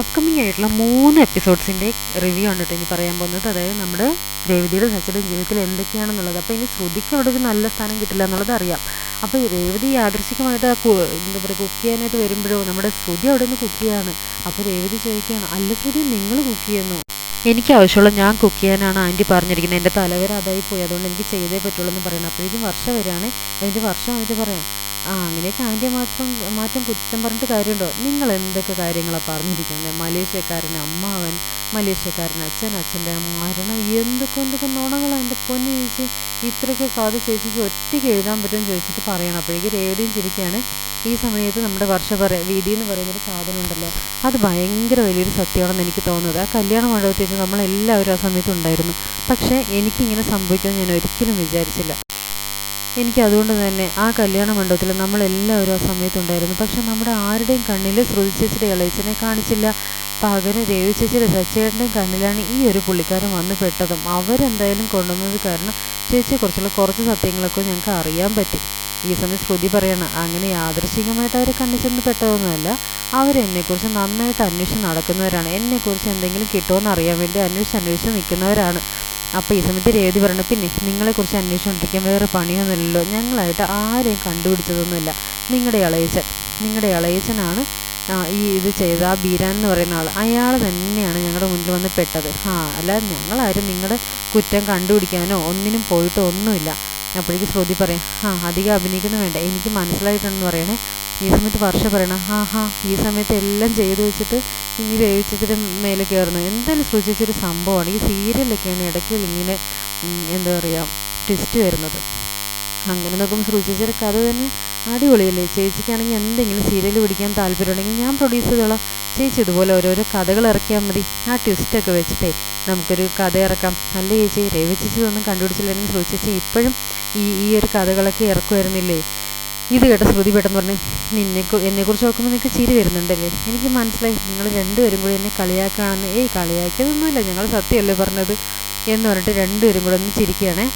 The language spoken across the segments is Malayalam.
അപ്കമിങ് ആയിട്ടുള്ള മൂന്ന് എപ്പിസോഡ്സിന്റെ റിവ്യൂ ആണ് കേട്ടോ ഇനി പറയാൻ പോകുന്നത്. അതായത് നമ്മുടെ രേവതിയുടെ സച്ചിയുടെ ജീവിതത്തിൽ എന്തൊക്കെയാണെന്നുള്ളത്. അപ്പോൾ ഇനി ശ്രുതിക്ക് അവിടെ ഒരു നല്ല സ്ഥാനം കിട്ടില്ല എന്നുള്ളത് അറിയാം. അപ്പോൾ ഈ രേവതി യാദൃശികമായിട്ട് എന്താ പറയുക കുക്ക് ചെയ്യാനായിട്ട് വരുമ്പോഴോ നമ്മുടെ ശ്രുതി അവിടെ നിന്ന് കുക്ക് ചെയ്യാണ് അപ്പോൾ രേവതി ചോദിക്കുകയാണ് അല്ല ശ്രുതി നിങ്ങൾ കുക്ക് ചെയ്യുന്നു? എനിക്ക് ആവശ്യമുള്ള ഞാൻ കുക്ക് ചെയ്യാനാണ് ആന്റി പറഞ്ഞിരിക്കുന്നത്. എന്റെ തലവരെ അതായി പോയി. അതുകൊണ്ട് എനിക്ക് ചെയ്തേ പറ്റുള്ളൂ എന്ന് പറയണം അപ്പോഴേക്കും വർഷം വരികയാണ്. അതിന്റെ വർഷം വന്നിട്ട് പറയാം ആ അങ്ങനെയൊക്കെ ആന്റിയെ മാത്രം മാറ്റം കുറ്റം പറഞ്ഞിട്ട് കാര്യമുണ്ടോ? നിങ്ങൾ എന്തൊക്കെ കാര്യങ്ങളാണ് പറഞ്ഞിരിക്കുന്നത് മലേഷ്യക്കാരൻ അമ്മാവൻ മലേഷ്യക്കാരൻ അച്ഛൻ അച്ഛന്റെ മരണം എന്തൊക്കെ എന്തൊക്കെ നുണകളാണ് എന്റെ പൊന്നു ചേച്ചി? ഇത്രയൊക്കെ കഥ ചേച്ചിക്ക് ഒറ്റയ്ക്ക് എഴുതാൻ പറ്റുമെന്ന് ചോദിച്ചിട്ട് പറയണം. അപ്പോഴേക്ക് രേവതിയും ചിരിക്കുകയാണ് ഈ സമയത്ത് നമ്മുടെ വർഷ പറ വിധി എന്ന് പറയുന്നൊരു സാധനം ഉണ്ടല്ലോ. അത് ഭയങ്കര വലിയൊരു സത്യമാണെന്ന് എനിക്ക് തോന്നുന്നത്. ആ കല്യാണ മണ്ഡപത്തിൽ നമ്മളെല്ലാവരും ആ സമയത്ത് ഉണ്ടായിരുന്നു. പക്ഷേ എനിക്കിങ്ങനെ സംഭവിക്കുമെന്ന് ഞാൻ ഒരിക്കലും വിചാരിച്ചില്ല. എനിക്ക് അതുകൊണ്ട് തന്നെ ആ കല്യാണ മണ്ഡപത്തിൽ നമ്മളെല്ലാവരും ആ സമയത്തുണ്ടായിരുന്നു. പക്ഷെ നമ്മുടെ ആരുടെയും കണ്ണിൽ ശ്രുതി ചേച്ചിയുടെ ഇളയച്ചനെ കാണിച്ചില്ല. പകരം രവി ചേച്ചിയുടെ കണ്ണിലാണ് ഈ ഒരു പുള്ളിക്കാരൻ വന്ന് പെട്ടതും. അവരെന്തായാലും കൊണ്ടുവന്നത് കാരണം ചേച്ചിയെക്കുറിച്ചുള്ള കുറച്ച് സത്യങ്ങളൊക്കെ ഞങ്ങൾക്ക് അറിയാൻ പറ്റി. ഈ സമയം ശ്രുതി പറയണം അങ്ങനെ യാദൃശികമായിട്ട് അവരെ കണ്ണിൽ ചെന്ന് പെട്ടതൊന്നുമല്ല. അവരെന്നെക്കുറിച്ച് നന്നായിട്ട് അന്വേഷിച്ച് നടക്കുന്നവരാണ്. എന്നെക്കുറിച്ച് എന്തെങ്കിലും കിട്ടുമോ അറിയാൻ വേണ്ടി അന്വേഷിച്ച് അന്വേഷിച്ച് നിൽക്കുന്നവരാണ്. അപ്പോൾ ഈ സമയത്ത് രേവതി പറഞ്ഞു പിന്നെ നിങ്ങളെക്കുറിച്ച് അന്വേഷിച്ചുകൊണ്ടിരിക്കാൻ വേറെ പണിയൊന്നുമില്ലല്ലോ. ഞങ്ങളായിട്ട് ആരെയും കണ്ടുപിടിച്ചതൊന്നുമില്ല. നിങ്ങളുടെ ഇളയച്ചൻ നിങ്ങളുടെ ഇളയച്ചനാണ് ഈ ഇത് ചെയ്ത ആ ബീരാൻ എന്ന് പറയുന്ന ആൾ അയാൾ തന്നെയാണ് ഞങ്ങളുടെ മുന്നിൽ വന്ന് പെട്ടത്. ആ അല്ല ഞങ്ങളാരും നിങ്ങളുടെ കുറ്റം കണ്ടുപിടിക്കാനോ ഒന്നിനും പോയിട്ടോ ഒന്നുമില്ല. അപ്പോഴേക്ക് ശ്രുതി പറയാം ആ അധികം അഭിനയിക്കുന്നു വേണ്ട. എനിക്ക് മനസ്സിലായിട്ടുണ്ടെന്ന് പറയണേ. ഈ സമയത്ത് വർഷ പറയണം ആ ഹാ ഈ സമയത്ത് എല്ലാം ചെയ്തു വെച്ചിട്ട് ഇനി വേവിച്ചതിന്റെ മേലെ കയറുന്നു എന്തായാലും ശ്രുചിച്ചൊരു സംഭവമാണ്. ഈ സീരിയലൊക്കെയാണ് ഇടയ്ക്ക് ഇങ്ങനെ എന്താ പറയുക ട്വിസ്റ്റ് വരുന്നത്. അങ്ങനെ നോക്കുമ്പോൾ ശ്രുചിച്ചൊരു കഥ തന്നെ അടിപൊളിയല്ലേ? ചേച്ചിക്കാണെങ്കിൽ എന്തെങ്കിലും സീരിയൽ പിടിക്കാൻ താല്പര്യമുണ്ടെങ്കിൽ ഞാൻ പ്രൊഡ്യൂസ് ചെയ്തോളാം. ചേച്ചി ഇതുപോലെ ഓരോരോ കഥകൾ ഇറക്കിയാൽ മതി. ആ ട്വിസ്റ്റൊക്കെ വെച്ചിട്ടേ നമുക്കൊരു കഥ ഇറക്കാം. അല്ല ചേച്ചി? രവിച്ചിച്ചതൊന്നും കണ്ടുപിടിച്ചില്ലെങ്കിൽ ശ്രുതി ഇപ്പോഴും ഈ ഈ ഒരു കഥകളൊക്കെ ഇറക്കുമായിരുന്നില്ലേ? ഇത് കേട്ട ശ്രുതി പെട്ടെന്ന് പറഞ്ഞു നിന്നെ എന്നെക്കുറിച്ച് നോക്കുമ്പോൾ നിനക്ക് ചിരി വരുന്നുണ്ടല്ലേ? എനിക്ക് മനസ്സിലായി. നിങ്ങൾ രണ്ടുപേരും കൂടി എന്നെ കളിയാക്കുകയാണെന്ന് ഏയ് കളിയാക്കിയതൊന്നുമില്ല. ഞങ്ങൾ സത്യമല്ലേ പറഞ്ഞത്? എന്ന് പറഞ്ഞിട്ട് രണ്ടുപേരും കൂടെ ഒന്ന് ചിരിക്കുകയാണേ.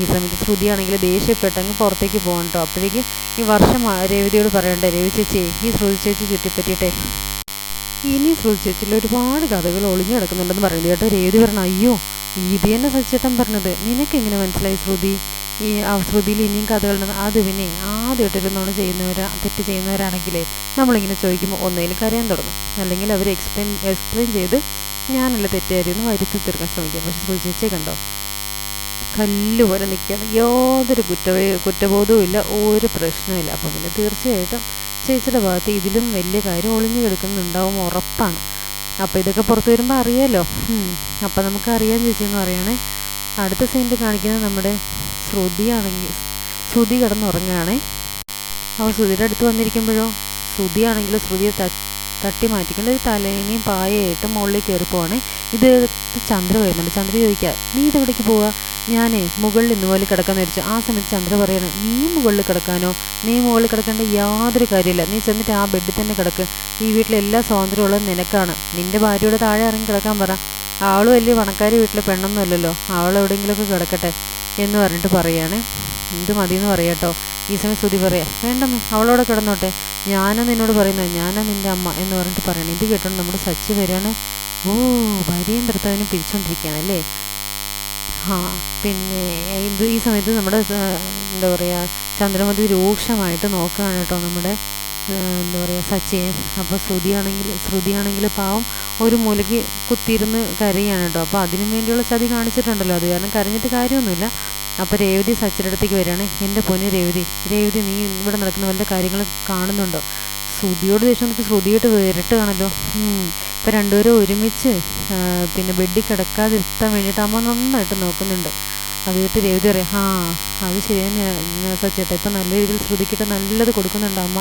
ഈ സമയത്ത് ശ്രുതിയാണെങ്കിൽ ദേഷ്യപ്പെട്ടങ്ങ് പുറത്തേക്ക് പോകണം കേട്ടോ അപ്പോഴേക്ക് ഈ വർഷം രേവതിയോട് പറയണ്ടേ രവി ചേച്ചി ഈ ശ്രുതി ചേച്ചി ചുറ്റിപ്പറ്റിയിട്ടെ. ഇനി ശ്രുതി ചേച്ചിയിൽ ഒരുപാട് കഥകൾ ഒളിഞ്ഞു കിടക്കുന്നുണ്ടെന്ന് പറയുന്നത് കേട്ടോ രേവതി പറഞ്ഞു. അയ്യോ ഇത് തന്നെ സച്ചേട്ടൻ പറഞ്ഞത്. നിനക്കെങ്ങനെ മനസ്സിലായി ശ്രുതി? ഈ ശ്രുതിയിൽ ഇനിയും കഥകളുണ്ടെന്ന് അത് പിന്നെ ആദ്യമായിട്ടൊരു നുണ ചെയ്യുന്നവരാ തെറ്റ് ചെയ്യുന്നവരാണെങ്കിലേ നമ്മളിങ്ങനെ ചോദിക്കുമ്പോൾ ഒന്നേലും കരയാൻ തുടങ്ങും. അല്ലെങ്കിൽ അവർ എക്സ്പ്ലെയിൻ എക്സ്പ്ലെയിൻ ചെയ്ത് ഞാനല്ല തെറ്റുകാരിയെന്ന് വരുത്തി തീർക്കാൻ ശ്രമിക്കാം. പക്ഷെ സൂചിച്ചേ കണ്ടോ? കല്ലുപോലെ നിൽക്കുകയാണ് യാതൊരു കുറ്റവേ കുറ്റബോധവും ഇല്ല ഒരു പ്രശ്നവുമില്ല അപ്പോൾ പിന്നെ തീർച്ചയായിട്ടും ചേച്ചിയുടെ ഭാഗത്ത് ഇതിലും വലിയ കാര്യം ഒളിഞ്ഞു കിടക്കുന്നുണ്ടാവും ഉറപ്പാണ്. അപ്പോൾ ഇതൊക്കെ പുറത്ത് വരുമ്പോൾ അറിയാമല്ലോ അപ്പോൾ നമുക്ക് അറിയാൻ ചേച്ചി എന്ന് പറയുകയാണെ അടുത്ത സീനിൽ കാണിക്കുന്നത് നമ്മുടെ ശ്രുതിയാണെങ്കിൽ ശ്രുതി കിടന്നുറങ്ങുകയാണേ. അവൾ ശ്രുതിയുടെ അടുത്ത് വന്നിരിക്കുമ്പോഴോ? ശ്രുതിയാണെങ്കിൽ ശ്രുതിയെ തട്ടി മാറ്റിക്കൊണ്ട് ഒരു തലേനെയും പായയായിട്ട് മുകളിൽ കയറി ഇത് ചന്ദ്ര വരുന്നുണ്ട് ചന്ദ്ര ചോദിക്കുക നീ ഇതെവിടേക്ക് പോവുക ഞാനേ മുകളിൽ ഇന്നുപോലെ കിടക്കാന്ന് വിചാരിച്ചു. ആ സമയത്ത് ചന്ദ്ര പറയണേ നീ മുകളിൽ കിടക്കാനോ? നീ മുകളിൽ കിടക്കേണ്ട യാതൊരു കാര്യമില്ല. നീ ചെന്നിട്ട് ആ ബെഡിൽ തന്നെ കിടക്ക്. ഈ വീട്ടിലെ എല്ലാ സ്വാതന്ത്ര്യമുള്ളത് നിനക്കാണ്. നിന്റെ ഭാര്യയുടെ താഴെ ഇറങ്ങി കിടക്കാൻ പറ. ആൾ വലിയ പണക്കാരി വീട്ടിലെ പെണ്ണൊന്നുമല്ലല്ലോ അവൾ എവിടെയെങ്കിലുമൊക്കെ കിടക്കട്ടെ. എന്ന് പറഞ്ഞിട്ട് പറയുകയാണേ ഇത് മതിയെന്ന് പറയാട്ടോ. ഈ സമയം സ്തുതി പറയാം. വേണ്ട അവളോടെ കിടന്നോട്ടെ. ഞാനാ നിന്നോട് പറയുന്നത്. ഞാനാ നിന്റെ അമ്മ എന്ന് പറഞ്ഞിട്ട് പറയണം. ഇത് കേട്ടോണ്ട് നമ്മുടെ സച്ചി വരികയാണ്. ഓ ഭാര്യയും ഭർത്താവിനും പിരിച്ചുകൊണ്ടിരിക്കുകയാണ് അല്ലേ? ആ പിന്നെ ഇത് ഈ സമയത്ത് നമ്മുടെ എന്താ പറയുക ചന്ദ്രമതി രൂക്ഷമായിട്ട് നോക്കുകയാണ് കേട്ടോ നമ്മുടെ എന്താ പറയുക സച്ചിൻ അപ്പോൾ ശ്രുതിയാണെങ്കിൽ ശ്രുതിയാണെങ്കിൽ പാവം ഒരു മൂലയ്ക്ക് കുത്തിയിരുന്ന് കരയാണ് കേട്ടോ അപ്പോൾ അതിനും വേണ്ടിയുള്ള ചതി കാണിച്ചിട്ടുണ്ടല്ലോ അത്. കാരണം കരഞ്ഞിട്ട് കാര്യമൊന്നുമില്ല. അപ്പോൾ രേവതി സച്ചിന്റെ അടുത്തേക്ക് വരികയാണ്. എന്റെ പൊന്ന് രേവതി രേവതി നീ ഇവിടെ നടക്കുന്ന വല്ല കാര്യങ്ങളും കാണുന്നുണ്ടോ? ശ്രുതിയോട് ദേഷ്യം വന്നിട്ട് ശ്രുതിയായിട്ട് വിരട്ടുകയാണല്ലോ ഇപ്പം രണ്ടുപേരും ഒരുമിച്ച് പിന്നെ ബെഡിൽ കിടക്കാതിരുത്താൻ വേണ്ടിയിട്ട് അമ്മ നന്നായിട്ട് നോക്കുന്നുണ്ട്. അത് കേട്ട് രേവതി പറയാം ആ അത് ശരിയാണ് സച്ചേട്ടാ. ഇപ്പം നല്ല രീതിയിൽ ശ്രുതിക്കിട്ട് നല്ലത് കൊടുക്കുന്നുണ്ട് അമ്മ.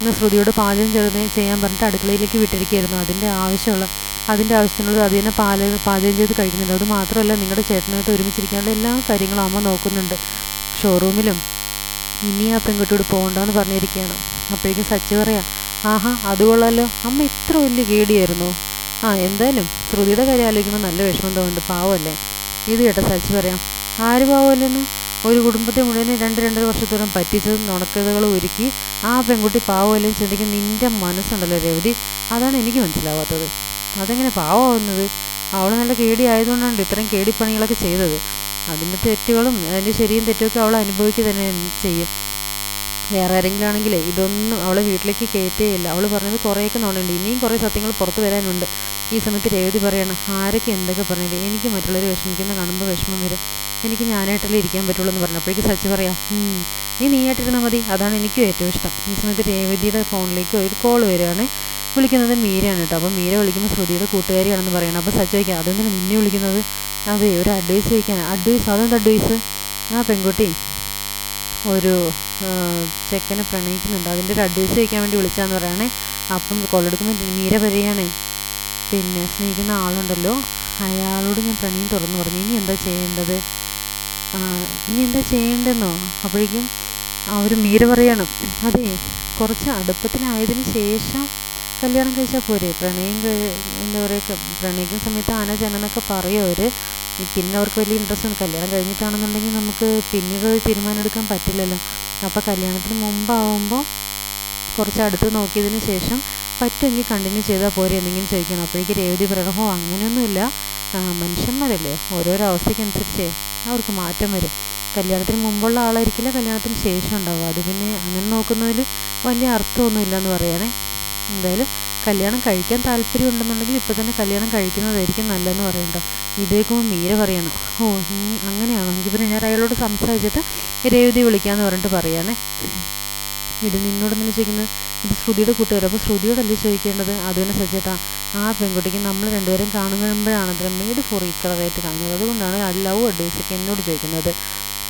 ഇന്ന് ശ്രുതിയോട് പാചകം ചെറുതെ ചെയ്യാൻ പറഞ്ഞിട്ട് അടുക്കളയിലേക്ക് വിട്ടിരിക്കുകയായിരുന്നു. അതിന്റെ ആവശ്യമുള്ള അതിന്റെ ആവശ്യത്തിനുള്ളത് അത് തന്നെ പാല പാചകം ചെയ്ത് കഴിക്കുന്നുണ്ട്. അത് മാത്രമല്ല നിങ്ങളുടെ ചേട്ടനായിട്ട് ഒരുമിച്ചിരിക്കാനുള്ള എല്ലാ കാര്യങ്ങളും അമ്മ നോക്കുന്നുണ്ട്. ഷോറൂമിലും ഇനി ആ പെൺകുട്ടിയോട് പോകണ്ടെന്ന് പറഞ്ഞിരിക്കുകയാണ്. അപ്പോഴേക്കും സച്ചി പറയാം ആഹാ അത് കൊള്ളാലോ. അമ്മ ഇത്ര വലിയ കേടിയായിരുന്നു. ആ എന്തായാലും. ശ്രുതിയുടെ കാര്യം ആലോചിക്കുമ്പോൾ നല്ല വിഷമം തോന്നുന്നുണ്ട്. പാവമല്ലേ? ഇത് കേട്ടോ സച്ചി പറയാം ആര് പാവമല്ലെന്ന്? ഒരു കുടുംബത്തെ മുഴുവൻ രണ്ട് രണ്ടര വർഷത്തോളം പറ്റിച്ചത് നുണക്കഥകൾ ഒരുക്കി ആ പെൺകുട്ടി പാവമല്ലെന്ന് ചിന്തിക്കുന്ന നിന്റെ മനസ്സുണ്ടല്ലോ രേവതി. അതാണ് എനിക്ക് മനസ്സിലാവാത്തത്. അതെങ്ങനെ പാവമാവുന്നത്? അവൾ നല്ല കേടി ആയതുകൊണ്ടാണ് ഇത്രയും കേടിപ്പണികളൊക്കെ ചെയ്തത്. അതിന്റെ തെറ്റുകളും അതിന്റെ ശരിയും തെറ്റുമൊക്കെ അവൾ അനുഭവിക്കുക തന്നെ ചെയ്യും. വേറെ ആരെങ്കിലും ആണെങ്കിൽ ഇതൊന്നും അവളെ വീട്ടിലേക്ക് കയറ്റേയില്ല അവൾ പറഞ്ഞത് കുറേയൊക്കെ നോണുണ്ട് ഇനിയും കുറേ സത്യങ്ങൾ പുറത്തു വരാനുണ്ട്. ഈ സമയത്ത് രേവതി പറയണം ആരൊക്കെ എന്തൊക്കെ പറഞ്ഞില്ലേ? എനിക്ക് മറ്റുള്ളവർ വിഷമിക്കുന്ന കാണുമ്പോൾ വിഷമം വരും. എനിക്ക് ഞാനായിട്ടല്ലേ ഇരിക്കാൻ പറ്റുള്ളൂ എന്ന് പറഞ്ഞു അപ്പോഴേക്ക് സച്ചി പറയാം "ഉം, നീ നീയായിട്ടിരുന്നാൽ മതി. അതാണ് എനിക്കും ഏറ്റവും ഇഷ്ടം. ഈ സമയത്ത് രേവതിയുടെ ഫോണിലേക്ക് ഒരു കോൾ വരികയാണ്. വിളിക്കുന്നത് മീരയാണ് കേട്ടോ. അപ്പോൾ മീര വിളിക്കുമ്പോൾ ശ്രുതിയുടെ കൂട്ടുകാരിയാണെന്ന് പറയണം. അപ്പോൾ സച്ചി ചോദിക്കുക അതെന്തിനാണ് നിന്നെ വിളിക്കുന്നത്? അതെ ഒരു അഡ്വൈസ് ചോദിക്കാനാണ് അഡ്വൈസ് അതെന്ത് അഡ്വൈസ് ആ പെൺകുട്ടി ഒരു ചെക്കനെ പ്രണയിക്കുന്നുണ്ട്. അതിന്റെ ഒരു അഡ്വൈസ് ചോദിക്കാൻ വേണ്ടി വിളിച്ചാന്ന് പറയണേ. അപ്പം കൊള്ളെടുക്കുമ്പോൾ മീര വരികയാണ്. പിന്നെ സ്നേഹിക്കുന്ന ആളുണ്ടല്ലോ. അയാളോട് ഞാൻ പ്രണയം തുറന്നു പറഞ്ഞു. ഇനി എന്താ ചെയ്യേണ്ടത്? ഇനി എന്താ ചെയ്യേണ്ടെന്നോ? അപ്പോഴേക്കും അവർ മീര പറയണം അതെ കുറച്ച് അടുപ്പത്തിലായതിന് ശേഷം കല്യാണം കഴിച്ചാൽ പോരെ. പ്രണയം എന്താ പറയുക പ്രണയിക്കുന്ന സമയത്ത് ആന ജന എന്നൊക്കെ പറയും അവർ പിന്നെ അവർക്ക് വലിയ ഇൻട്രസ്റ്റ് ഒന്നും കല്യാണം കഴിഞ്ഞിട്ടാണെന്നുണ്ടെങ്കിൽ നമുക്ക് പിന്നീട് ഒരു തീരുമാനം എടുക്കാൻ പറ്റില്ലല്ലോ. അപ്പോൾ കല്യാണത്തിന് മുമ്പാവുമ്പോൾ കുറച്ച് അടുത്ത് നോക്കിയതിന് ശേഷം പറ്റുമെങ്കിൽ കണ്ടിന്യൂ ചെയ്താൽ പോരെ എന്തെങ്കിലും ചോദിക്കണം. അപ്പോഴേക്ക് രേവതി പറയണം അങ്ങനെയൊന്നുമില്ല. മനുഷ്യന്മാരല്ലേ? ഓരോരോ അവസ്ഥയ്ക്കനുസരിച്ചേ അവർക്ക് മാറ്റം വരും. കല്യാണത്തിന് മുമ്പുള്ള ആളായിരിക്കില്ല കല്യാണത്തിന് ശേഷം ഉണ്ടാവുക. അത് പിന്നെ അങ്ങനെ നോക്കുന്നതിൽ വലിയ അർത്ഥമൊന്നുമില്ല എന്ന് പറയണേ എന്തായാലും കല്യാണം കഴിക്കാൻ താല്പര്യം ഉണ്ടെന്നുണ്ടെങ്കിൽ ഇപ്പം തന്നെ കല്യാണം കഴിക്കുന്നതായിരിക്കും നല്ലതെന്ന് പറയണ്ടോ. ഇതേക്കുമ്പോൾ മീര പറയണം. ഓ അങ്ങനെയാണോ? എങ്കിൽ പിന്നെ ഞാൻ അയാളോട് സംസാരിച്ചിട്ട് രേവതി വിളിക്കാമെന്ന് പറഞ്ഞിട്ട് പറയണേ. ഇത് നിന്നോട് എന്തിനാ ചോദിക്കുന്നത്? ഇത് ശ്രുതിയുടെ കൂട്ടുകാർ അപ്പോൾ ശ്രുതിയോടല്ലേ ചോദിക്കേണ്ടത് അത് തന്നെ സച്ചേട്ടാ ആ പെൺകുട്ടിക്ക് നമ്മൾ രണ്ടുപേരും കാണുമ്പോഴാണ് അത്ര മെയ്ഡ് ഫോർ ഈക്വലായിട്ട് കാണുന്നത് അതുകൊണ്ടാണ് ലവ് അഡ്വൈസൊക്കെ എന്നോട് ചോദിക്കുന്നത്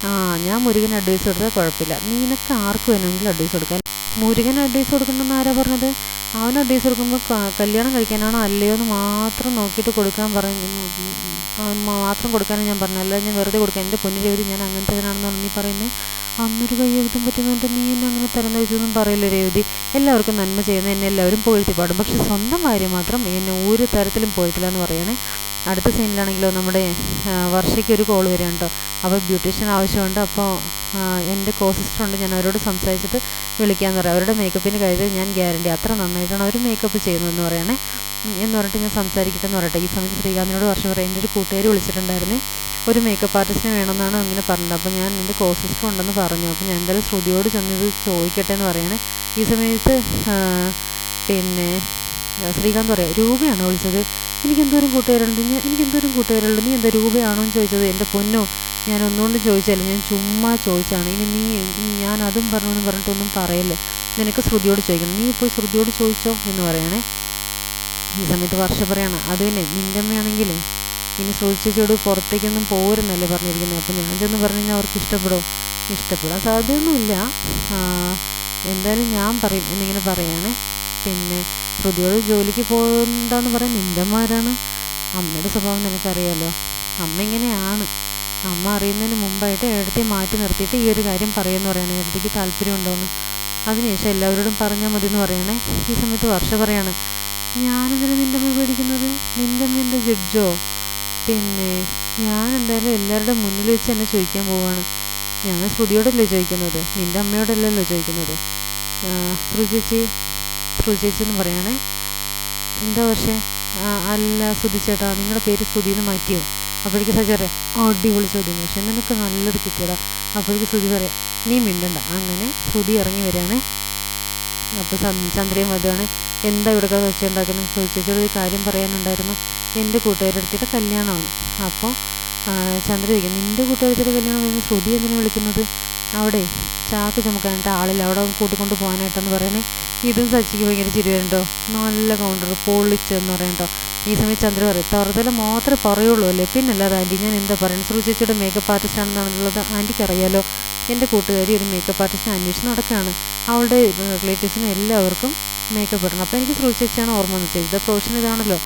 ആ ഞാൻ മുരുകൻ അഡ്വൈസ് കൊടുത്താൽ കുഴപ്പമില്ല നിനക്ക് ആർക്ക് വേണമെങ്കിലും അഡ്വൈസ് കൊടുക്കാൻ മുരുകൻ അഡ്വൈസ് കൊടുക്കണമെന്ന് ആരാ പറഞ്ഞത് അവൻ അഡ്വൈസ് കൊടുക്കുമ്പോൾ കല്യാണം കഴിക്കാനാണോ അല്ലയോ എന്ന് മാത്രം നോക്കിയിട്ട് കൊടുക്കാൻ പറഞ്ഞു മാത്രം കൊടുക്കാനും ഞാൻ പറഞ്ഞു അല്ലാതെ ഞാൻ വെറുതെ കൊടുക്കാൻ എന്റെ പൊന്നു രേവതി ഞാൻ അങ്ങനത്തെ ഇതിനാണെന്നാണ് നീ പറയുന്നത് അന്നൊരു കയ്യെഴുത്തും പറ്റുന്നതിന്റെ നീ എന്നെ അങ്ങനെ തരം കഴിച്ചൊന്നും പറയില്ല രേവതി? എല്ലാവർക്കും നന്മ ചെയ്യുന്ന എന്നെ എല്ലാവരും പുകഴ്ത്തി പാടും. പക്ഷെ സ്വന്തം കാര്യം മാത്രം എന്നെ ഒരു തരത്തിലും പുകഴ്ത്തില്ല എന്ന് പറയണേ. അടുത്ത സീനിലാണെങ്കിലോ നമ്മുടെ വർഷയ്ക്ക് ഒരു കോൾ വരികയാണ് കേട്ടോ അപ്പോൾ ബ്യൂട്ടീഷ്യൻ ആവശ്യമുണ്ട്. അപ്പോൾ എന്റെ കോ സിസ്റ്ററുണ്ട് ഞാൻ അവരോട് സംസാരിച്ചിട്ട് വിളിക്കാമെന്ന് പറയാം. അവരുടെ മേക്കപ്പിന്റെ കാര്യത്തിൽ ഞാൻ ഗ്യാരണ്ടി അത്ര നന്നായിട്ടാണ് അവർ മേക്കപ്പ് ചെയ്യുന്നതെന്ന് പറയണേ. എന്ന് പറഞ്ഞിട്ട് ഞാൻ സംസാരിക്കട്ടെ എന്ന് പറയട്ടെ. ഈ സമയത്ത് ശ്രീകാന്തിനോട് വർഷം പറയാം. എന്റെ ഒരു കൂട്ടുകാർ വിളിച്ചിട്ടുണ്ടായിരുന്നേ. ഒരു മേക്കപ്പ് ആർട്ടിസ്റ്റിനെ വേണമെന്നാണ് അങ്ങനെ പറഞ്ഞത്. അപ്പോൾ ഞാൻ എന്റെ കോ സിസ്റ്റർ ഉണ്ടെന്ന് പറഞ്ഞു. അപ്പോൾ ഞാൻ എന്തായാലും ശ്രുതിയോട് ചെന്ന് ഇത് ചോദിക്കട്ടെ എന്ന് പറയണേ. ഈ സമയത്ത് പിന്നെ ശ്രീകാന്ത് പറയാം രൂപയാണോ വിളിച്ചത്? എനിക്ക് എന്തോരം കൂട്ടുകാരുണ്ട് ഞാൻ എനിക്ക് എന്തോരം കൂട്ടുകാരുണ്ട് നീ എന്താ രൂപയാണോ എന്ന് ചോദിച്ചത്? എന്റെ പൊന്നോ ഞാൻ ഒന്നുകൊണ്ട് ചോദിച്ചല്ല ഞാൻ ചുമ്മാ ചോദിച്ചാണ് ഇനി നീ ഞാൻ അതും പറഞ്ഞു എന്ന് പറഞ്ഞിട്ടൊന്നും പറയല്ലേ. നിനക്ക് ശ്രുതിയോട് ചോദിക്കണം. നീ പോയി ശ്രുതിയോട് ചോദിച്ചോ എന്ന് പറയണേ. ഈ സമയത്ത് വർഷ പറയാണ് അത് തന്നെ നിന്റെ അമ്മയാണെങ്കിലേ ഇനി ചേച്ചിയോട് പുറത്തേക്കൊന്നും പോരുന്നല്ലേ പറഞ്ഞിരിക്കുന്നത്. അപ്പം ഞാൻ ചെന്ന് പറഞ്ഞു കഴിഞ്ഞാൽ അവർക്ക് ഇഷ്ടപ്പെടുമോ ഇഷ്ടപ്പെടാൻ സാധ്യതയൊന്നുമില്ല. എന്തായാലും ഞാൻ പറയും എന്നിങ്ങനെ പറയുകയാണേ പിന്നെ ശ്രുതിയോട് ജോലിക്ക് പോകണ്ടെന്ന് പറയാൻ അമ്മ അമ്മയുടെ സ്വഭാവം നിനക്കറിയാലോ? അമ്മ ഇങ്ങനെയാണ്. അമ്മ അറിയുന്നതിന് മുമ്പായിട്ട് ഏടത്തെ മാറ്റി നിർത്തിയിട്ട് ഈ ഒരു കാര്യം പറയുമെന്ന് പറയണേ. ഏടത്തേക്ക് താല്പര്യമുണ്ടോയെന്ന് അതിനുശേഷം എല്ലാവരോടും പറഞ്ഞാൽ മതി എന്ന് പറയണേ. ഈ സമയത്ത് വർഷ പറയാണ് ഞാനെന്തിനാ നിന്റെ അമ്മ പേടിക്കുന്നത്? നിന്റെ അമ്മ എന്റെ ജഡ്ജോ? പിന്നെ ഞാൻ എന്തായാലും എല്ലാവരുടെ മുന്നിൽ വെച്ച് എന്നെ ചോദിക്കാൻ പോവാണ്. ഞാൻ ശ്രുതിയോടല്ലേ ചോദിക്കുന്നത്? നിന്റെ അമ്മയോടല്ലല്ലോ ചോദിക്കുന്നത്? ശ്രുചേച്ചി ശ്രുതി ചേച്ചി എന്ന് പറയണേ. എന്താ പക്ഷേ? അല്ല ശ്രുതി ചേട്ടാ നിങ്ങളുടെ പേര് ശ്രുതി എന്ന് മാറ്റിയോ? അപ്പോഴേക്ക് സജി പറയാം അടിപൊളി ചോദ്യം പക്ഷെ നിനക്ക് നല്ലൊരു കിട്ടിയടാ. അപ്പോഴേക്ക് ശ്രുതി പറയാം നീ മിണ്ടണ്ട. അങ്ങനെ ശ്രുതി ഇറങ്ങി വരികയാണേ. അപ്പോൾ ചന്ദ്രയും വധുവാണ് എന്താ ഇവിടെ വെച്ചുണ്ടാക്കുന്നത് ചോദിച്ചോട് ഒരു കാര്യം പറയാനുണ്ടായിരുന്നു. എന്റെ കൂട്ടുകാരടുത്തിയുടെ കല്യാണമാണ്. അപ്പോൾ ചന്ദ്ര ചോദിക്കും നിന്റെ കല്യാണം കഴിഞ്ഞ് ശ്രുതി എന്തിനാണ് വിളിക്കുന്നത്? അവിടെ ചാക്ക് ചുമക്കാനായിട്ട് ആളില്ല. അവിടെ കൂട്ടിക്കൊണ്ട് പോകാനായിട്ടെന്ന് പറയണേ ഇതും സച്ചിക്ക് ഭയങ്കര ചിരി വരുന്നുണ്ടോ നല്ല കൗണ്ടർ പൊളിച്ചെന്ന് പറയണ്ടോ ഈ സമയം ചന്ദ്ര പറയും തുറതല മാത്രമേ പറയുള്ളൂ അല്ലേ? പിന്നല്ലാതെ ആന്റി ഞാൻ എന്താ പറയുന്നത് ശ്രുതി ചേച്ചിയുടെ മേക്കപ്പ് ആർട്ടിസ്റ്റ് ആണെന്നുള്ളത് ആന്റിക്ക് അറിയാലോ. എന്റെ കൂട്ടുകാരി ഒരു മേക്കപ്പ് ആർട്ടിസ്റ്റിനെ അന്വേഷിച്ച് നടക്കുകയാണ്. അവളുടെ റിലേറ്റീവ്സിനും എല്ലാവർക്കും മേക്കപ്പ് ഇടണം. അപ്പോൾ എനിക്ക് ശ്രുതി ചേച്ചിയാണ് ഓർമ്മ വന്നത്. ചേച്ചിയുടെ പ്രൊഫഷൻ ഇതാണല്ലോ.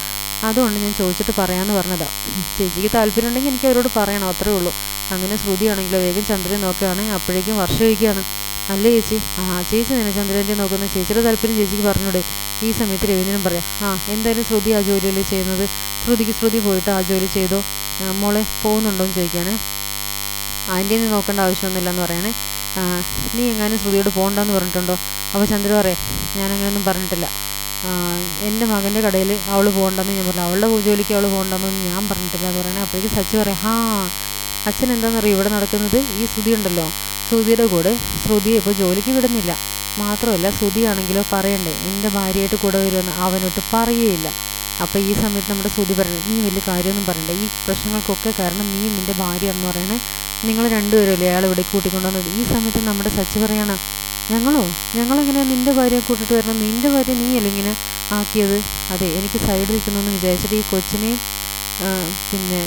അതുകൊണ്ട് ഞാൻ ചോദിച്ചിട്ട് പറയാമെന്ന് പറഞ്ഞതാ. ചേച്ചിക്ക് താല്പര്യം ഉണ്ടെങ്കിൽ എനിക്ക് അവരോട് പറയണം അത്രേ ഉള്ളൂ. അങ്ങനെ ശ്രുതിയാണെങ്കിലോ വേഗം ചന്ദ്രനെ നോക്കുകയാണെങ്കിൽ അപ്പോഴേക്കും വർഷം അല്ലേ ചേച്ചി? ആ ചേച്ചി തന്നെ ചന്ദ്രന്റെ നോക്കുന്ന. ചേച്ചിയുടെ താല്പര്യം ചേച്ചിക്ക് പറഞ്ഞൂടെ. ഈ സമയത്ത് രവീന്ദ്രൻ പറയാം ആ എന്തായാലും ശ്രുതി ആ ജോലിയല്ലേ ചെയ്യുന്നത്? ശ്രുതിക്ക് ശ്രുതി പോയിട്ട് ആ ജോലി ചെയ്തോ? മോളെ പോകുന്നുണ്ടോ എന്ന് ചോദിക്കുകയാണേ. ആന്റിയെ നീ നോക്കേണ്ട ആവശ്യമൊന്നുമില്ല എന്ന് പറയണേ. നീ എങ്ങാനും ശ്രുതിയോട് പോകണ്ടെന്ന് പറഞ്ഞിട്ടുണ്ടോ? അപ്പോൾ ചന്ദ്ര പറയാം ഞാനങ്ങനെയൊന്നും പറഞ്ഞിട്ടില്ല. എന്റെ മകന്റെ കടയിൽ അവൾ പോകണ്ടെന്ന് ഞാൻ പറഞ്ഞു. അവളുടെ ജോലിക്ക് അവൾ പോകണ്ടെന്നൊന്നും ഞാൻ പറഞ്ഞിട്ടില്ല എന്ന് പറയണേ. അപ്പോഴേക്കും സച്ചി പറയാം ഹാ അച്ഛൻ എന്താണെന്നറിയോ ഇവിടെ നടക്കുന്നത്? ഈ ശ്രുതി ഉണ്ടല്ലോ. ശ്രുതിയുടെ കൂടെ ശ്രുതിയെ ഇപ്പോൾ ജോലിക്ക് വിടുന്നില്ല. മാത്രമല്ല ശ്രുതിയാണെങ്കിലോ പറയണ്ടേ എന്റെ ഭാര്യയായിട്ട് കൂടെ വരുമെന്ന് അവനോട്ട് പറയുകയില്ല അപ്പോൾ ഈ സമയത്ത് നമ്മുടെ ശ്രുതി പറയണേ നീ വലിയ കാര്യമൊന്നും പറയണ്ട. ഈ പ്രശ്നങ്ങൾക്കൊക്കെ കാരണം നീ നിന്റെ ഭാര്യയാണെന്ന് പറയണേ. നിങ്ങൾ രണ്ടുപേരല്ലേ അയാൾ ഇവിടെ കൂട്ടിക്കൊണ്ടുവന്നത്? ഈ സമയത്ത് നമ്മുടെ സച്ചി പറയണം ഞങ്ങളോ? ഞങ്ങളെങ്ങനെ നിന്റെ ഭാര്യയെ കൂട്ടിട്ട് വരണം? നിന്റെ ഭാര്യ നീയല്ലേ ഇങ്ങനെ ആക്കിയത്? അതെ എനിക്ക് സൈഡിൽ നിൽക്കണമെന്ന് വിചാരിച്ചിട്ട് ഈ കൊച്ചിനെയും പിന്നെ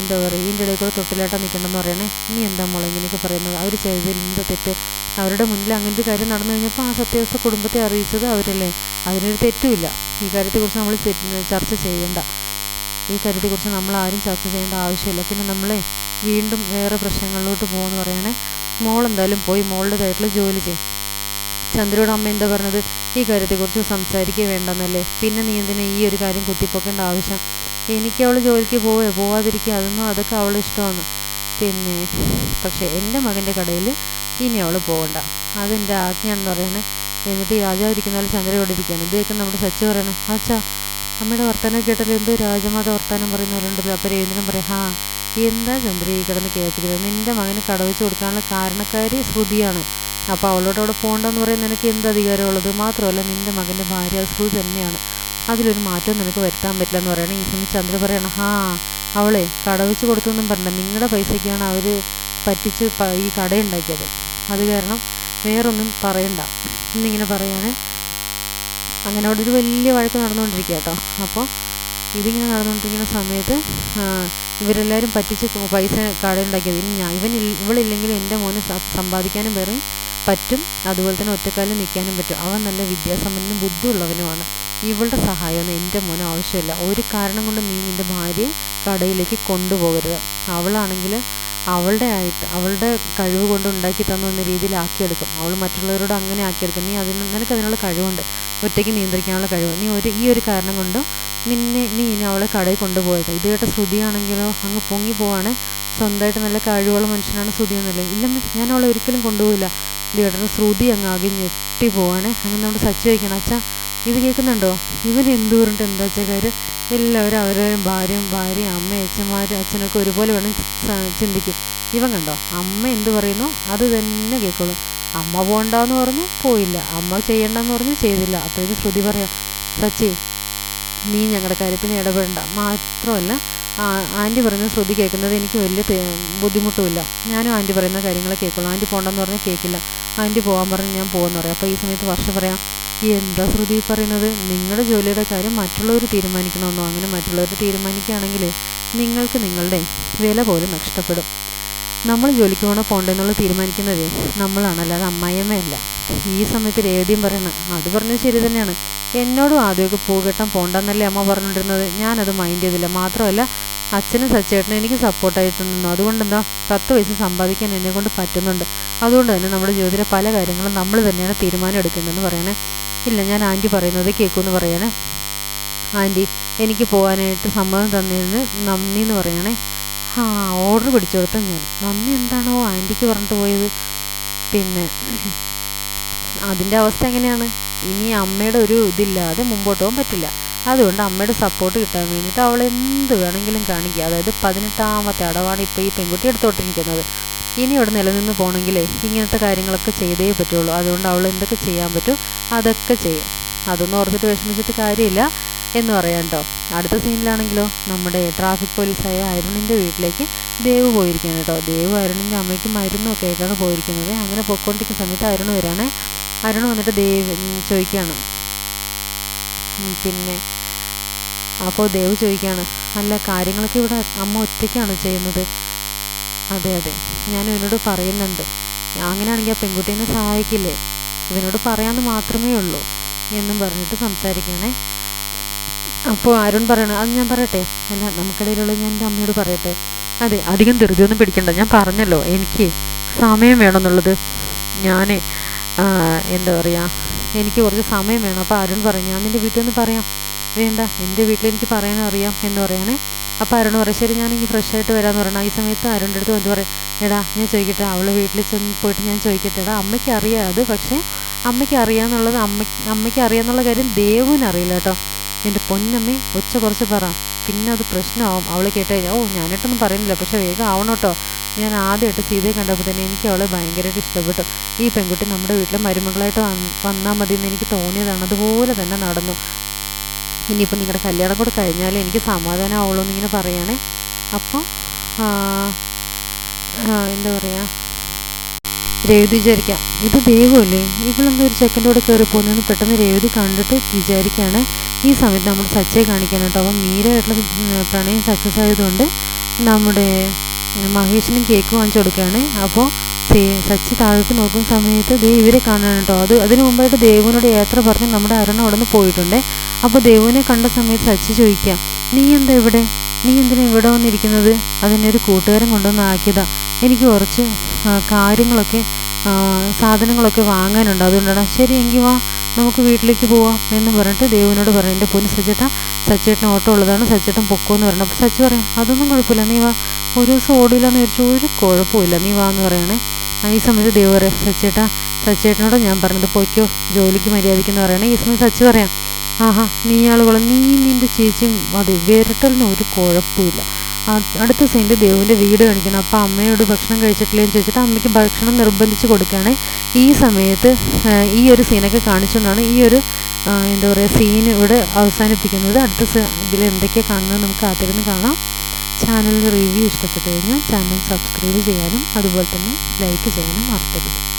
എന്താ പറയുക ഇതിന്റെ ഇടയിൽ കൂടെ തൊട്ടിലാട്ടം നിൽക്കണമെന്ന് പറയണേ. നീ എന്താ മോളെ ഇങ്ങനെയൊക്കെ പറയുന്നത്? അവർ ചെയ്തതിൽ എന്താ തെറ്റ്? അവരുടെ മുന്നിൽ അങ്ങനത്തെ കാര്യം നടന്നു കഴിഞ്ഞപ്പോൾ ആ സത്യാവസ്ഥ കുടുംബത്തെ അറിയിച്ചത് അവരല്ലേ? അതിനൊരു തെറ്റുമില്ല. ഈ കാര്യത്തെക്കുറിച്ച് നമ്മൾ ചർച്ച ചെയ്യേണ്ട. ഈ കാര്യത്തെക്കുറിച്ച് നമ്മൾ ആരും ചർച്ച ചെയ്യേണ്ട ആവശ്യമില്ല. പിന്നെ നമ്മളെ വീണ്ടും വേറെ പ്രശ്നങ്ങളിലോട്ട് പോകുമെന്ന് പറയണേ. മോൾ എന്തായാലും പോയി. മോളുടേതായിട്ടുള്ള ജോലി ചെയ്യും. ചന്ദ്രയുടെ അമ്മ എന്താ പറഞ്ഞത്? ഈ കാര്യത്തെക്കുറിച്ച് സംസാരിക്കുക വേണ്ടെന്നല്ലേ? പിന്നെ നീ എന്തിനാ ഈ ഒരു കാര്യം കുത്തിപ്പൊക്കേണ്ട ആവശ്യം? എനിക്ക് അവൾ ജോലിക്ക് പോവേ പോവാതിരിക്കുക അതൊന്നും അതൊക്കെ അവൾ ഇഷ്ടമാണ്. പിന്നെ പക്ഷേ എന്റെ മകന്റെ കടയിൽ ഇനി അവൾ പോകണ്ട അതെന്റെ ആജ്ഞയാണെന്ന് പറയണേ. എന്നിട്ട് രാജാവിരിക്കുന്ന പോലെ ചന്ദ്രയോടെ ഇരിക്കുകയാണ്. ഇതൊക്കെ നമ്മുടെ സച്ചു പറയണേ. അച്ഛാ അമ്മയുടെ വർത്തമാനം കേട്ടല്ലോ എന്തോ രാജമാത വർത്തമാനം പറയുന്ന പോലെ ഉണ്ടല്ലോ. അപ്പോൾ രവീന്ദ്രൻ പറയാം ഹാ എന്താ ചന്ദ്ര ഈ കിടന്ന് കേൾപ്പിക്കുന്നത്? നിന്റെ മകന് കടവച്ച് കൊടുക്കാനുള്ള കാരണക്കാരി ശ്രുതിയാണ്. അപ്പോൾ അവളോട് അവിടെ പോകണ്ടെന്ന് പറയാൻ നിനക്ക് എന്ത് അധികാരമുള്ളത്? മാത്രമല്ല നിന്റെ മകന്റെ ഭാര്യ ശ്രുതി തന്നെയാണ്. അതിലൊരു മാറ്റം നിനക്ക് വരുത്താൻ പറ്റില്ല എന്ന് പറയണം. ഈ സമയം ചന്ദ്ര പറയണം ഹാ അവളെ കടവച്ച് കൊടുത്തൊന്നും പറഞ്ഞില്ല നിങ്ങളുടെ പൈസയ്ക്കാണ് അവർ പറ്റിച്ച് ഈ ഈ കടയുണ്ടാക്കിയത്. അത് കാരണം വേറൊന്നും പറയണ്ട. എന്നിങ്ങനെ പറയാണ്. അങ്ങനെ അവിടെ ഒരു വലിയ വഴക്ക് നടന്നുകൊണ്ടിരിക്കുക കേട്ടോ. അപ്പോൾ ഇതിങ്ങനെ നടന്നുകൊണ്ടിരിക്കുന്ന സമയത്ത് ഇവരെല്ലാവരും പറ്റിച്ച് പൈസ കടയുണ്ടാക്കിയത്. ഇനി ഞാൻ ഇവൻ ഇവളില്ലെങ്കിൽ എന്റെ മോന് സമ്പാദിക്കാനും വേറെ പറ്റും അതുപോലെ തന്നെ ഒറ്റക്കാലിൽ നിൽക്കാനും പറ്റും. അവൻ നല്ല വിദ്യാസമ്പന്നനും ബുദ്ധിയുള്ളവനുമാണ്. ഇവളുടെ സഹായമൊന്നും എന്റെ മോന് ആവശ്യമില്ല. ഒരു കാരണം കൊണ്ട് നീ നിന്റെ ഭാര്യയെ കടയിലേക്ക് കൊണ്ടുപോകരുത്. അവളാണെങ്കിൽ അവളുടെ ആയിട്ട് അവളുടെ കഴിവ് കൊണ്ട് ഉണ്ടാക്കി തന്ന രീതിയിൽ ആക്കിയെടുക്കും. അവൾ മറ്റുള്ളവരോട് അങ്ങനെ ആക്കിയെടുക്കും. നീ അതിന് നിനക്ക് അതിനുള്ള കഴിവുണ്ട്. ഒറ്റയ്ക്ക് നിയന്ത്രിക്കാനുള്ള കഴിവ്. നീ ഒരു ഈ ഒരു കാരണം കൊണ്ട് നിന്നെ നീ ഇനി അവളെ കടയിൽ കൊണ്ടുപോയത് ഇത് കേട്ട ശ്രുതിയാണെങ്കിലോ അങ്ങ് പൊങ്ങി പോവാണേ. സ്വന്തമായിട്ട് നല്ല കഴിവുള്ള മനുഷ്യനാണ് ശ്രുതി എന്നല്ലേ ഇല്ല ഞാൻ അവളെ ഒരിക്കലും കൊണ്ടുപോയില്ല കേട്ടത് ശ്രുതി അങ്ങ് ആകെ ഞെട്ടി പോവാണേ. അങ്ങനെ നമ്മുടെ സച്ച് വയ്ക്കണം അച്ഛാ ഇത് കേൾക്കുന്നുണ്ടോ? ഇവൻ എന്തു പറഞ്ഞിട്ട് എന്താ വെച്ചാൽ എല്ലാവരും അവരവരും ഭാര്യയും ഭാര്യയും അമ്മയും അച്ഛന്മാരും അച്ഛനൊക്കെ ഒരുപോലെ വേണം ചിന്തിക്കും. ഇവൻ കണ്ടോ? അമ്മ എന്ത് പറയുന്നു? അത് തന്നെ കേൾക്കുള്ളൂ. അമ്മ പോകണ്ടെന്ന് പറഞ്ഞു പോയില്ല. അമ്മ ചെയ്യണ്ടെന്ന് പറഞ്ഞു ചെയ്തില്ല. അപ്പോഴേക്കും ശ്രുതി പറയാം സച്ചി നീ ഞങ്ങളുടെ കാര്യത്തിന് ഇടപെടണ്ട. മാത്രമല്ല ആന്റി പറയുന്നത് ശ്രുതി കേൾക്കുന്നത് എനിക്ക് വലിയ ബുദ്ധിമുട്ടുമില്ല. ഞാനും ആന്റി പറയുന്ന കാര്യങ്ങൾ കേൾക്കുള്ളൂ. ആന്റി പോകണ്ടെന്ന് പറഞ്ഞാൽ കേൾക്കില്ല ആന്റി പോകാൻ പറഞ്ഞ് ഞാൻ പോകുമെന്ന് പറയാം. അപ്പോൾ ഈ സമയത്ത് വർഷം പറയാം എന്താ ശ്രുതി പറയുന്നത്? നിങ്ങളുടെ ജോലിയുടെ കാര്യം മറ്റുള്ളവർ തീരുമാനിക്കണമെന്നോ? അങ്ങനെ മറ്റുള്ളവർ തീരുമാനിക്കുകയാണെങ്കിൽ നിങ്ങൾക്ക് നിങ്ങളുടെ വില പോലും നഷ്ടപ്പെടും. നമ്മൾ ജോലിക്ക് പോകണോ പോണ്ടെന്നുള്ള തീരുമാനിക്കുന്നതേ നമ്മളാണ് അല്ലാതെ അമ്മായിയമ്മയല്ല ഈ സമയത്ത് രേദ്യം പറയണം അത് പറഞ്ഞത് ശരി തന്നെയാണ്. എന്നോടും ആദ്യമൊക്കെ പൂകെട്ടാൻ പോണ്ടെന്നല്ലേ അമ്മ പറഞ്ഞുകൊണ്ടിരുന്നത് ഞാനത് മൈൻഡ് ചെയ്തില്ല. മാത്രമല്ല അച്ഛനും സച്ചേട്ടനും എനിക്ക് സപ്പോർട്ടായിട്ടുണ്ടെന്നു അതുകൊണ്ടെന്താ പത്ത് പൈസ സമ്പാദിക്കാൻ എന്നെ കൊണ്ട് പറ്റുന്നുണ്ട്. അതുകൊണ്ട് തന്നെ നമ്മുടെ ജീവിതത്തിലെ പല കാര്യങ്ങളും നമ്മൾ തന്നെയാണ് തീരുമാനം എടുക്കേണ്ടതെന്ന് പറയണേ. ഇല്ല ഞാൻ ആന്റി പറയുന്നത് കേൾക്കുമെന്ന് പറയണേ. ആന്റി എനിക്ക് പോകാനായിട്ട് സമ്മതം തന്നതിന് നന്ദി എന്ന് പറയണേ. ആ ഓർഡർ പിടിച്ചു കൊടുത്ത ഞാൻ. നന്ദി എന്താണോ ആന്റിക്ക് പറഞ്ഞിട്ട് പോയത്. പിന്നെ അതിന്റെ അവസ്ഥ എങ്ങനെയാണ്? ഇനി അമ്മയുടെ ഒരു ഇതില്ലാതെ മുമ്പോട്ട് പോകാൻ പറ്റില്ല. അതുകൊണ്ട് അമ്മയുടെ സപ്പോർട്ട് കിട്ടാൻ വേണ്ടിയിട്ട് അവൾ എന്ത് വേണമെങ്കിലും കാണിക്കുക. അതായത് പതിനെട്ടാമത്തെ അടവാണ് ഇപ്പോൾ ഈ പെൺകുട്ടി എടുത്തുകൊണ്ടിരിക്കുന്നത് ഇനി ഇവിടെ നിലനിന്ന് പോകണമെങ്കിലേ ഇങ്ങനത്തെ കാര്യങ്ങളൊക്കെ ചെയ്തേ പറ്റുള്ളൂ. അതുകൊണ്ട് അവൾ എന്തൊക്കെ ചെയ്യാൻ പറ്റും അതൊക്കെ ചെയ്യും. അതൊന്നും ഓർത്തിട്ട് വിഷമിച്ചിട്ട് കാര്യമില്ല എന്ന് പറയാം കേട്ടോ. അടുത്ത സീനിലാണെങ്കിലോ നമ്മുടെ ട്രാഫിക് പോലീസായ അരുണിന്റെ വീട്ടിലേക്ക് ദേവ് പോയിരിക്കുകയാണ് കേട്ടോ. ദേവ് അരുണിന്റെ അമ്മയ്ക്ക് മരുന്നൊക്കെ ആയിട്ടാണ് പോയിരിക്കുന്നത്. അങ്ങനെ പൊയ്ക്കൊണ്ടിരിക്കുന്ന സമയത്ത് അരുൺ വരാണേ. അരുൺ വന്നിട്ട് ദേവ് ചോദിക്കുകയാണ്. പിന്നെ അപ്പോൾ ദേവ് ചോദിക്കുകയാണ് അല്ല കാര്യങ്ങളൊക്കെ ഇവിടെ അമ്മ ഒറ്റയ്ക്കാണ് ചെയ്യുന്നത്. അതെ അതെ ഞാൻ ഇവനോട് പറയുന്നുണ്ട്. അങ്ങനെയാണെങ്കിൽ ആ പെൺകുട്ടീനെ സഹായിക്കില്ലേ? ഇവനോട് പറയാമെന്ന് മാത്രമേ ഉള്ളൂ എന്നും പറഞ്ഞിട്ട് സംസാരിക്കണേ അപ്പോൾ അരുൺ പറയണ അത് ഞാൻ പറയട്ടെ അല്ല നമുക്കിടയിലുള്ള ഞാൻ എന്റെ അമ്മയോട് പറയട്ടെ. അതെ അധികം ധൃതിയൊന്നും പിടിക്കണ്ട ഞാൻ പറഞ്ഞല്ലോ എനിക്ക് സമയം വേണമെന്നുള്ളത്. ഞാൻ എന്താ പറയുക എനിക്ക് കുറച്ച് സമയം വേണം. അപ്പോൾ അരുൺ പറയും ഞാൻ നിന്റെ വീട്ടിൽ നിന്ന് പറയാം. വേണ്ട എന്റെ വീട്ടിൽ എനിക്ക് പറയാനും അറിയാം എന്ന് പറയണേ. അപ്പോൾ അരുൺ പറയും ശരി ഞാൻ ഇനി ഫ്രഷ് ആയിട്ട് വരാമെന്ന് പറയണം. ഈ സമയത്ത് അരുണിന്റെ അടുത്ത് വന്ന് പറയും എടാ ഞാൻ ചോദിക്കട്ടെ അവൾ വീട്ടിൽ ചെന്ന് പോയിട്ട് ഞാൻ ചോദിക്കട്ടെ. എടാ അമ്മയ്ക്ക് അറിയാം അത് പക്ഷേ അമ്മയ്ക്ക് അറിയാമെന്നുള്ളത് അമ്മയ്ക്ക് അമ്മയ്ക്ക് അറിയാമെന്നുള്ള കാര്യം ദേവുവിന് അറിയില്ല കേട്ടോ. എന്റെ പൊന്നമ്മേ ഒച്ച കുറച്ച് പറ. പിന്നെ അത് പ്രശ്നമാവും. അവൾ കേട്ട് കഴിഞ്ഞാൽ ഓ ഞാനായിട്ടൊന്നും പറയുന്നില്ല പക്ഷെ വേഗം ആവണം കേട്ടോ. ഞാൻ ആദ്യമായിട്ട് സീതയെ കണ്ടപ്പോൾ തന്നെ എനിക്ക് അവളെ ഭയങ്കരമായിട്ട് ഇഷ്ടപ്പെട്ടു. ഈ പെൺകുട്ടി നമ്മുടെ വീട്ടിലെ മരുമകളായിട്ട് വന്നാൽ മതി എന്ന് എനിക്ക് തോന്നിയതാണ്. അതുപോലെ തന്നെ നടന്നു. ഇനിയിപ്പോൾ നിങ്ങളുടെ കല്യാണം കൂടെ കഴിഞ്ഞാലേ എനിക്ക് സമാധാനമാവുള്ളൂ എന്നിങ്ങനെ പറയണേ. അപ്പോൾ എന്താ പറയുക രേവതി വിചാരിക്കാം ഇത് ദൈവമല്ലേ ഇവളെന്താ ഒരു ചെക്കന്റെ കൂടെ കയറി പോകുന്നതെന്ന് പെട്ടെന്ന് രേവതി കണ്ടിട്ട് വിചാരിക്കുകയാണ് ഈ സമയത്ത് നമ്മൾ സച്ചയെ കാണിക്കാൻ കേട്ടോ. അപ്പം മീരയായിട്ടുള്ള പ്രണയം സക്സസ് ആയതുകൊണ്ട് നമ്മുടെ മഹേഷിനും കേക്ക് വാങ്ങിച്ചു കൊടുക്കുകയാണ് അപ്പോൾ സച്ചി താഴോട്ട് നോക്കുന്ന സമയത്ത് ദേ ഇവരെ കാണാൻ കേട്ടോ. അത് അതിന് മുമ്പായിട്ട് ദേവുവിനോട് യാത്ര പറഞ്ഞ് നമ്മുടെ അരുണ അവിടെ നിന്ന് പോയിട്ടുണ്ട്. അപ്പോൾ ദേവുവിനെ കണ്ട സമയത്ത് സച്ചി ചോദിക്കാം നീ എന്താ ഇവിടെ? നീ എന്തിനാ ഇവിടെ വന്നിരിക്കുന്നത്? അതെന്നെ ഒരു കൂട്ടുകാരൻ കൊണ്ടുവന്ന് ആക്കിയതാ. എനിക്ക് കുറച്ച് കാര്യങ്ങളൊക്കെ സാധനങ്ങളൊക്കെ വാങ്ങാനുണ്ട്. അതുകൊണ്ടാണ്. ശരി എങ്കിൽ വാ. നമുക്ക് വീട്ടിലേക്ക് പോവാം. എന്ന് പറഞ്ഞിട്ട് ദേവനോട് പറഞ്ഞു എന്റെ പൊന്ന് സച്ചേട്ട സച്ചേട്ടൻ ഓട്ടോ ഉള്ളതാണ്. സച്ചേട്ടൻ പൊക്കോ എന്ന് പറഞ്ഞു. അപ്പോൾ സച്ചി പറയാം അതൊന്നും കുഴപ്പമില്ല. നീ വാ. ഒരു ദിവസം ഓടില്ല എന്ന് വിചാരിച്ചു. ഒരു കുഴപ്പമില്ല നീ വാ എന്ന് പറയണേ. ഈ സമയത്ത് ദേവ് പറയാം സച്ചേട്ടാ സച്ചേട്ടനോട് ഞാൻ പറഞ്ഞത് പൊയ്ക്കോ ജോലിക്ക് മര്യാദയ്ക്കെന്ന് പറയണേ. ഈ സമയത്ത് സച്ചി പറയാം ആഹാ നീ ആളുകളും നീ നിന്റെ ചേച്ചിയും അതെ വിരട്ടലിന് ഒരു കുഴപ്പമില്ല അടുത്ത സീനിൽ ദേവുവിന്റെ വീട് കാണിക്കണം അപ്പോൾ അമ്മയോട് ഭക്ഷണം കഴിച്ചിട്ടില്ലേന്ന് ചോദിച്ചിട്ട് അമ്മയ്ക്ക് ഭക്ഷണം നിർബന്ധിച്ച് കൊടുക്കുകയാണ്. ഈ സമയത്ത് ഈ ഒരു സീനൊക്കെ കാണിച്ചുകൊണ്ടാണ് ഈ ഒരു എന്താ പറയുക സീൻ ഇവിടെ അവസാനിപ്പിക്കുന്നത്. അടുത്ത ഇതിൽ എന്തൊക്കെയാണ് കാണുന്നത് നമുക്ക് കാത്തിരുന്ന് കാണാം. ചാനലിൽ റിവ്യൂ ഇഷ്ടപ്പെട്ടു കഴിഞ്ഞാൽ ചാനൽ സബ്സ്ക്രൈബ് ചെയ്യാനും അതുപോലെ തന്നെ ലൈക്ക് ചെയ്യാനും മറക്കരുത്.